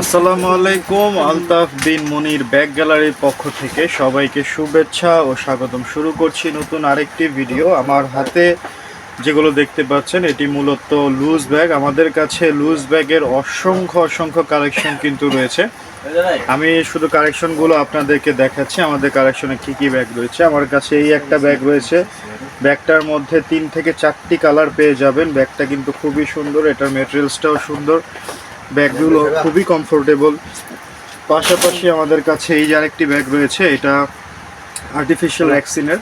আসসালামু আলাইকুম, আলতাফ বিন মনির ব্যাগ গ্যালারির পক্ষ থেকে সবাইকে শুভেচ্ছা ও স্বাগতম। শুরু করছি নতুন আরেকটি ভিডিও। আমার হাতে যেগুলো দেখতে পাচ্ছেন, এটি মূলত লুজ ব্যাগ। আমাদের কাছে লুজ ব্যাগের অসংখ্য অসংখ্য কালেকশন কিন্তু রয়েছে। আমি শুধু কালেকশনগুলো আপনাদেরকে দেখাচ্ছি, আমাদের কালেকশনে কী কী ব্যাগ রয়েছে। আমার কাছে এই একটা ব্যাগ রয়েছে। ব্যাগটার মধ্যে তিন থেকে চারটি কালার পেয়ে যাবেন। ব্যাগটা কিন্তু খুবই সুন্দর, এটার মেটেরিয়ালসটাও সুন্দর। ব্যাগগুলো খুবই কমফোর্টেবল পাশাপাশি আমাদের কাছে এই যে আরেকটি ব্যাগ রয়েছে এটা আর্টিফিশিয়াল ভ্যাকসিনের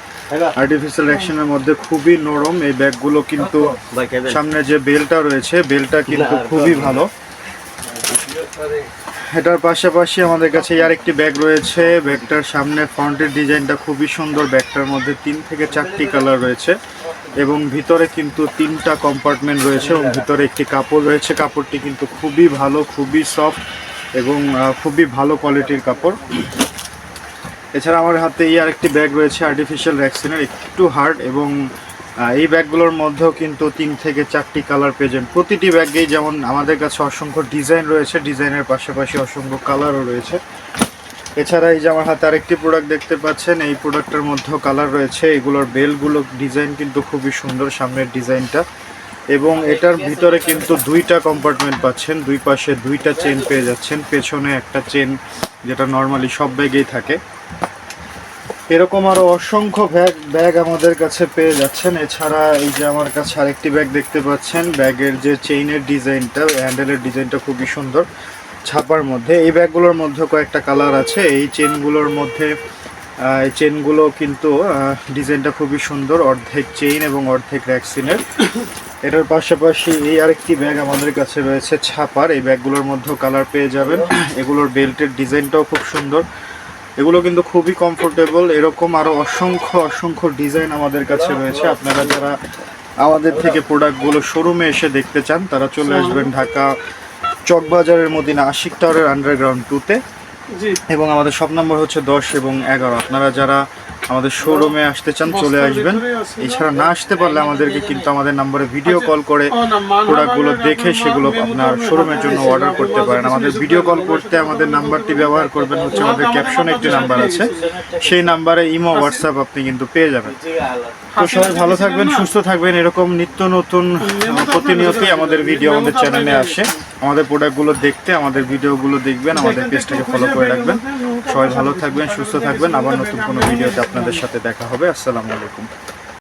আর্টিফিশিয়াল ভ্যাকসিনের মধ্যে খুবই নরম এই ব্যাগগুলো কিন্তু সামনে যে বেলটা রয়েছে বেলটা কিন্তু খুবই ভালো। এটার পাশাপাশি আমাদের কাছে এই আরেকটি ব্যাগ রয়েছে ব্যাগটার সামনে ফ্রন্টের ডিজাইনটা খুবই সুন্দর। ব্যাগটার মধ্যে তিন থেকে চারটি কালার রয়েছে। এবং ভিতরে কিন্তু তিনটা কম্পার্টমেন্ট রয়েছে এবং ভিতরে একটি কাপড় রয়েছে। কাপড়টি কিন্তু খুবই ভালো, খুবই সফট এবং খুবই ভালো কোয়ালিটির কাপড়। এছাড়া আমার হাতে এই আরেকটি ব্যাগ রয়েছে আর্টিফিশিয়াল ভ্যাকসিনের একটু হার্ড এবং এই ব্যাগগুলোর মধ্যেও কিন্তু তিন থেকে চারটি কালার যাবেন প্রতিটি ব্যাগেই যেমন আমাদের কাছে অসংখ্য ডিজাইন রয়েছে ডিজাইনের পাশাপাশি অসংখ্য কালারও রয়েছে। এছাড়া এই যে আমার হাতে আরেকটি প্রোডাক্ট দেখতে পাচ্ছেন, এই প্রোডাক্টের মধ্যেও কালার রয়েছে। এগুলোর বেলগুলো ডিজাইন কিন্তু খুবই সুন্দর সামনের ডিজাইনটা এবং এটার ভিতরে কিন্তু দুইটা কম্পার্টমেন্ট পাচ্ছেন, দুই পাশে দুইটা চেন পেয়ে যাচ্ছেন, পেছনে একটা চেন যেটা নর্মালি সব ব্যাগেই থাকে। এরকম আরও অসংখ্য ব্যাগ ব্যাগ আমাদের কাছে পেয়ে যাচ্ছেন। এছাড়া এই যে আমার কাছে আরেকটি ব্যাগ দেখতে পাচ্ছেন ব্যাগের যে চেইনের ডিজাইনটা হ্যান্ডেলের ডিজাইনটা খুবই সুন্দর। ছাপার মধ্যে। এই ব্যাগগুলোর মধ্যে কয়েকটা কালার আছে। এই চেনগুলোর মধ্যে এই চেনগুলো কিন্তু ডিজাইনটা খুবই সুন্দর। অর্ধেক চেইন এবং অর্ধেক ভ্যাকসিনের এটার পাশাপাশি এই আরেকটি ব্যাগ আমাদের কাছে রয়েছে, ছাপার। এই ব্যাগগুলোর মধ্যেও কালার পেয়ে যাবেন। এগুলোর বেল্টের ডিজাইনটাও খুব সুন্দর। এগুলো কিন্তু খুবই কমফোর্টেবল এরকম আরও অসংখ্য অসংখ্য ডিজাইন আমাদের কাছে রয়েছে। আপনারা যারা আমাদের থেকে প্রোডাক্টগুলো শোরুমে এসে দেখতে চান, তারা চলে আসবেন ঢাকা চকবাজারের মদিনা আশিক টাওয়ারের আন্ডারগ্রাউন্ড টুতে এবং আমাদের সব নম্বর হচ্ছে দশ এবং এগারো। আপনারা যারা আমাদের শোরুমে আসতে চান চলে আসবেন। এছাড়া না আসতে পারলে আমাদেরকে কিন্তু আমাদের নম্বরে ভিডিও কল করে প্রোডাক্টগুলো দেখে সেগুলো আপনার শোরুমের জন্য অর্ডার করতে পারেন। আমাদের ভিডিও কল করতে আমাদের নাম্বারটি ব্যবহার করবেন হচ্ছে আমাদের ক্যাপশনে একটি নাম্বার আছে। সেই নাম্বারে ইমো হোয়াটসঅ্যাপ আপনি কিন্তু পেয়ে যাবেন। তো সবাই ভালো থাকবেন সুস্থ থাকবেন। এরকম নিত্য নতুন প্রতিনিয়তই আমাদের ভিডিও আমাদের চ্যানেলে আসে। আমাদের প্রোডাক্টগুলো দেখতে আমাদের ভিডিওগুলো দেখবেন আমাদের পেজটাকে ফলো করে রাখবেন। সবাই ভালো থাকবেন সুস্থ থাকবেন। আবার নতুন কোনো ভিডিওতে আপনাদের সাথে দেখা হবে। আসসালামু আলাইকুম।